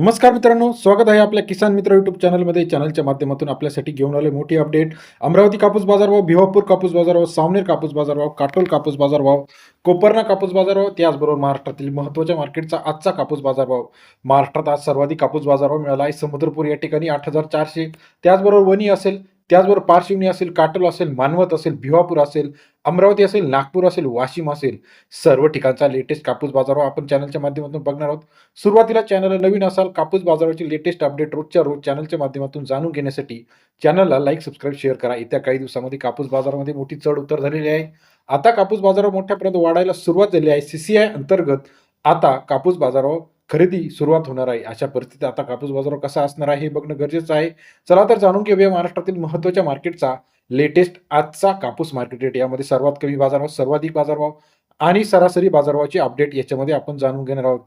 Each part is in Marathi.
नमस्कार मित्रांनो स्वागत आहे आपल्या किसान मित्र युट्यूब चॅनलमध्ये. चॅनलच्या माध्यमातून आपल्यासाठी घेऊन आले मोठी अपडेट अमरावती कापूस बाजारभाव भिवापूर कापूस बाजारभाव सावनेर कापूस बाजारभाव काटोल कापूस बाजारभाव कोपरना कापूस बाजारभाव त्याचबरोबर महाराष्ट्रातील महत्त्वाच्या मार्केटचा आजचा कापूस बाजारभाव. महाराष्ट्रात आज सर्वाधिक कापूस बाजारभाव मिळाला आहे. समुद्रपूर या ठिकाणी आठ हजार चारशे त्याचबरोबर वणी असेल त्याचबरोबर पारशिवनी असेल काटोल असेल मानवत असेल भिवापूर असेल अमरावती असेल नागपूर असेल वाशिम असेल सर्व ठिकाणचा लेटेस्ट कापूस बाजारभाव हो. आपण चॅनलच्या माध्यमातून बघणार आहोत. सुरुवातीला चॅनलला नवीन असाल कापूस बाजाराची लेटेस्ट अपडेट रोजच्या रोज चॅनलच्या माध्यमातून जाणून घेण्यासाठी चॅनलला लाईक सबस्क्राईब शेअर करा. येत्या काही दिवसामध्ये कापूस बाजारामध्ये मोठी चढ उतर झालेली आहे. आता कापूस बाजारावर मोठ्यापर्यंत वाढायला सुरुवात झाली आहे. सीसीआय अंतर्गत आता कापूस बाजारावर खरेदी सुरुवात होणार आहे. अशा परिस्थितीत आता कापूस बाजार कसा असणार आहे हे बघणं गरजेचं आहे. चला तर जाणून घेऊया महाराष्ट्रातील महत्त्वाच्या मार्केटचा लेटेस्ट आजचा कापूस मार्केट रेट. यामध्ये सर्वात कमी बाजारभाव सर्वाधिक बाजारभाव आणि सरासरी बाजारभावाची अपडेट याच्यामध्ये आपण जाणून घेणार आहोत.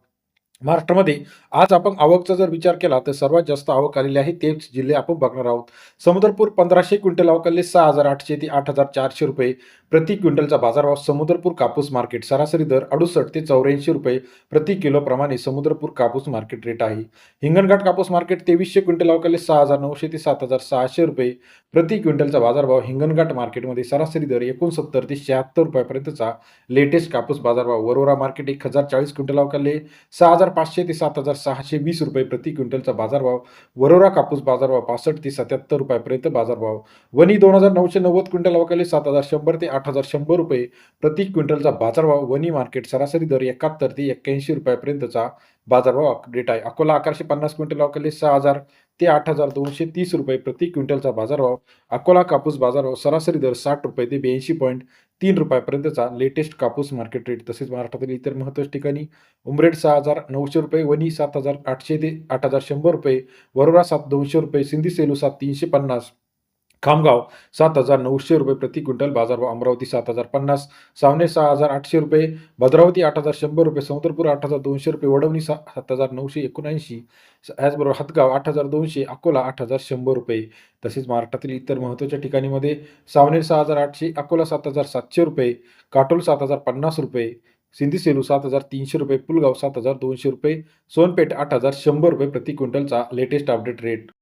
महाराष्ट्रामध्ये आज आपण आवकचा जर विचार केला तर सर्वात जास्त आवक आलेली आहे तेच जिल्हे आपण बघणार आहोत. समुद्रपूर पंधराशे क्विंटल अवकालले सहा हजार आठशे ते आठ हजार चारशे रुपये. प्रति क्विंटलचा बाजारभाव समुद्रपूर कापूस मार्केट सरासरी दर अडुसष्ट ते चौऱ्याऐंशी रुपये प्रति किलोप्रमाणे समुद्रपूर कापूस मार्केट रेट आहे. हिंगणघाट कापूस मार्केट तेवीसशे क्विंटल अवकाले सहा हजार नऊशे ते सात हजार सहाशे रुपये प्रति क्विंटलचा बाजारभाव हिंगणघाट मार्केटमध्ये सरासरी दर एकोणसत्तर ते शहात्तर रुपयापर्यंतचा लेटेस्ट कापूस बाजारभाव वरोरा मार्केट एक हजार चाळीस क्विंटल अवकाले सहा हजार पाचशे ते सात हजार सहाशे वीस रुपये प्रति क्विंटलचा बाजारभाव वरोरा कापूस बाजारभाव पासष्ट ते सत्याहत्तर रुपयापर्यंत बाजारभाव. वनी दोन हजार नऊशे नव्वद क्विंटल अवकाले सात हजार शंभर ते आठ आठ हजार शंभर रुपये. प्रति क्विंटलचा बाजारभाव वनी मार्केट सरासरी दर एकाहत्तर ते एक्क्याऐंशी रुपयापर्यंतचा बाजारभाव अपडेट आहे. अकोला अकराशे पन्नास क्विंटल अकोले सहा हजार ते आठ हजार दोनशे तीस रुपये प्रति क्विंटलचा बाजारभाव. अकोला कापूस बाजारभाव सरासरी दर साठ रुपये ते ब्याऐंशी पॉईंट तीन रुपयापर्यंतचा लेटेस्ट कापूस मार्केट रेट तसेच महाराष्ट्रातील इतर महत्त्वाच्या ठिकाणी उमरेड सहा हजार नऊशे रुपये वनी सात हजार आठशे ते आठ हजार शंभर रुपये वरोरा सात दोनशे रुपये सिंधी सेलू सात तीनशे पन्नास. खामगाव सात हजार नऊशे रुपये प्रति क्विंटल बाजारभाव अमरावती सात हजार पन्नास सावने सहा हजार आठशे रुपये भद्रावती आठ हजार शंभर रुपये समुद्रपूर आठ हजार दोनशे रुपये वडवणी सा सात हजार नऊशे एकोणऐंशी याचबरोबर हातगाव आठ हजार दोनशे अकोला आठ हजार शंभर रुपये. तसेच महाराष्ट्रातील इतर महत्त्वाच्या ठिकाणीमध्ये सावनेर सहा हजार आठशे अकोला सात हजार सातशे रुपये काटोल सात हजार पन्नास रुपये सिंधी सेलू सात हजार तीनशे रुपये पुलगाव सात हजार दोनशे रुपये सोनपेठ आठ हजार शंभर रुपये प्रति क्विंटलचा लेटेस्ट अपडेट रेट